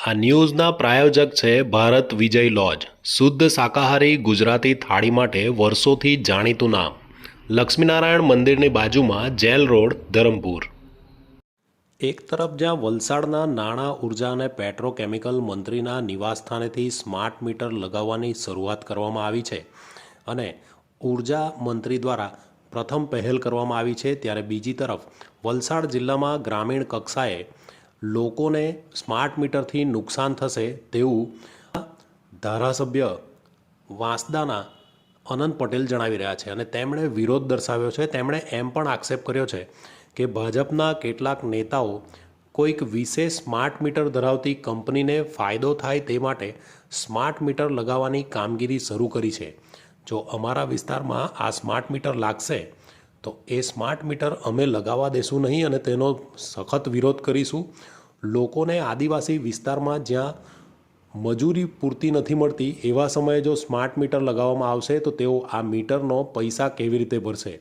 આ ન્યૂઝના પ્રાયોજક છે ભારત વિજય લોજ. શુદ્ધ શાકાહારી ગુજરાતી થાળી માટે વર્ષોથી જાણીતું નામ. લક્ષ્મીનારાયણ મંદિરની બાજુમાં જેલ રોડ, ધરમપુર. એક તરફ જ્યાં વલસાડના નાણાં ઊર્જા અને પેટ્રોકેમિકલ મંત્રીના નિવાસસ્થાનેથી સ્માર્ટ મીટર લગાવવાની શરૂઆત કરવામાં આવી છે અને ઊર્જા મંત્રી દ્વારા પ્રથમ પહેલ કરવામાં આવી છે. ત્યારે બીજી તરફ વલસાડ જિલ્લામાં ગ્રામીણ કક્ષાએ લોકોને સ્માર્ટ મીટરથી નુકસાન થશે તેવું ધારાસભ્ય વાંસદાના અનંત પટેલ જણાવી રહ્યા છે અને તેમણે વિરોધ દર્શાવ્યો છે. તેમણે એમ પણ આક્ષેપ કર્યો છે કે ભાજપના કેટલાક નેતાઓ કોઈક વિશેષ સ્માર્ટ મીટર ધરાવતી કંપનીને ફાયદો થાય તે માટે સ્માર્ટ મીટર લગાવવાની કામગીરી શરૂ કરી છે. જો અમારા વિસ્તારમાં આ સ્માર્ટ મીટર લાગશે, તો એ સ્માર્ટ મીટર અમે લગાવવા દેશું નહીં અને તેનો સખત વિરોધ કરીશું. લોકોને આદિવાસી વિસ્તારમાં જ્યાં મજૂરી પૂરતી નથી મળતી, એવા સમયે જો સ્માર્ટ મીટર લગાવવામાં આવશે, તો તેઓ આ મીટરનો પૈસા કેવી રીતે ભરશે?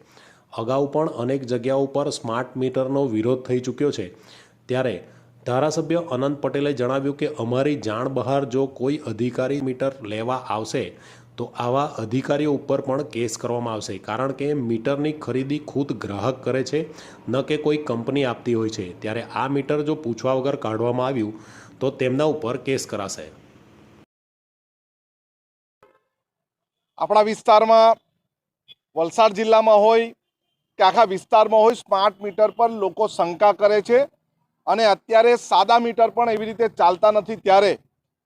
અગાઉ પણ અનેક જગ્યાઓ પર સ્માર્ટ મીટરનો વિરોધ થઈ ચૂક્યો છે. ત્યારે ધારાસભ્ય અનંત પટેલે જણાવ્યું કે અમારી જાણ બહાર જો કોઈ અધિકારી મીટર લેવા આવશે તો આવા અધિકારીઓ ઉપર પણ કેસ કરવામાં આવશે, કારણ કે મીટરની ખરીદી ખુદ ગ્રાહક કરે છે, ન કે કોઈ કંપની આપતી હોય છે. ત્યારે આ મીટર જો પૂછવા વગર કાઢવામાં આવ્યું, તો તેમના ઉપર કેસ કરાશે. આપણા વિસ્તારમાં વલસાડ જિલ્લામાં હોય કે આખા વિસ્તારમાં હોય, સ્માર્ટ મીટર પર લોકો શંકા કરે છે અને અત્યારે સાદા મીટર પણ એવી રીતે ચાલતા નથી. ત્યારે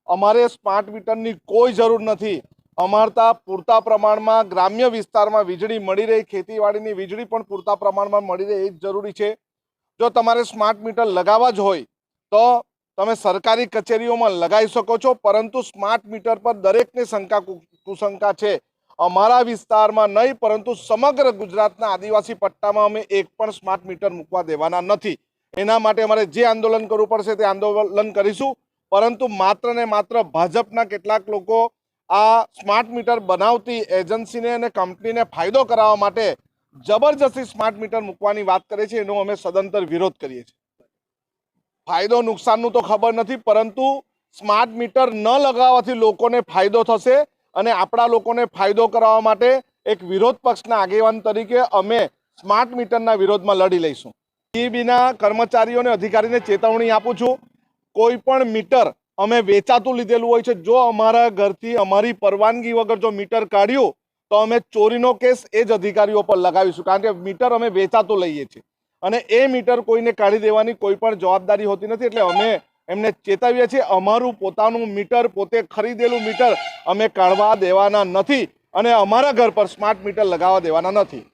અમારે સ્માર્ટ મીટરની કોઈ જરૂર નથી. અમારતા પૂરતા પ્રમાણમાં ગ્રામ્ય વિસ્તારમાં વીજળી મળી રહે, ખેતીવાડીની વીજળી પણ પૂરતા પ્રમાણમાં મળી રહે, એ જ જરૂરી છે. જો તમારે સ્માર્ટ મીટર લગાવવા જ હોય, તો તમે સરકારી કચેરીઓમાં લગાવી શકો છો, પરંતુ સ્માર્ટ મીટર પર દરેકને શંકા કુશંકા છે. અમારા વિસ્તારમાં નહીં, પરંતુ સમગ્ર ગુજરાતના આદિવાસી પટ્ટામાં અમે એક પણ સ્માર્ટ મીટર મૂકવા દેવાના નથી. એના માટે અમારે જે આંદોલન કરવું પડશે તે આંદોલન કરીશું, પરંતુ માત્ર ને માત્ર ભાજપના કેટલાક લોકો આ સ્માર્ટ મીટર બનાવતી એજન્સીને અને કંપનીને ફાયદો કરાવવા માટે જબરજસ્તી સ્માર્ટ મીટર મૂકવાની વાત કરે છે, એનો અમે સદંતર વિરોધ કરીએ છીએ. ફાયદો નુકસાનનું તો ખબર નથી, પરંતુ સ્માર્ટ મીટર ન લગાવવાથી લોકોને ફાયદો થશે અને આપણા લોકોને ફાયદો કરાવવા માટે એક વિરોધ પક્ષના આગેવાન તરીકે અમે સ્માર્ટ મીટરના વિરોધમાં લડી લઈશું. બીના કર્મચારીઓને, અધિકારીને ચેતવણી આપું છું, કોઈ પણ મીટર અમે વેચાતું લીધેલું હોય છે. જો અમારા ઘરથી અમારી પરવાનગી વગર જો મીટર કાઢ્યું, તો અમે ચોરીનો કેસ એ જ અધિકારીઓ પર લગાવીશું. કારણ કે મીટર અમે વેચાતું લઈએ છીએ. અને એ મીટર કોઈને કાઢી દેવાની કોઈ પણ જવાબદારી હોતી નથી. એટલે અમે એમને ચેતવીએ છીએ, અમારું પોતાનું મીટર, પોતે ખરીદેલું મીટર અમે કાઢવા દેવાના નથી. અને અમારા ઘર પર સ્માર્ટ મીટર લગાવવા દેવાના નથી.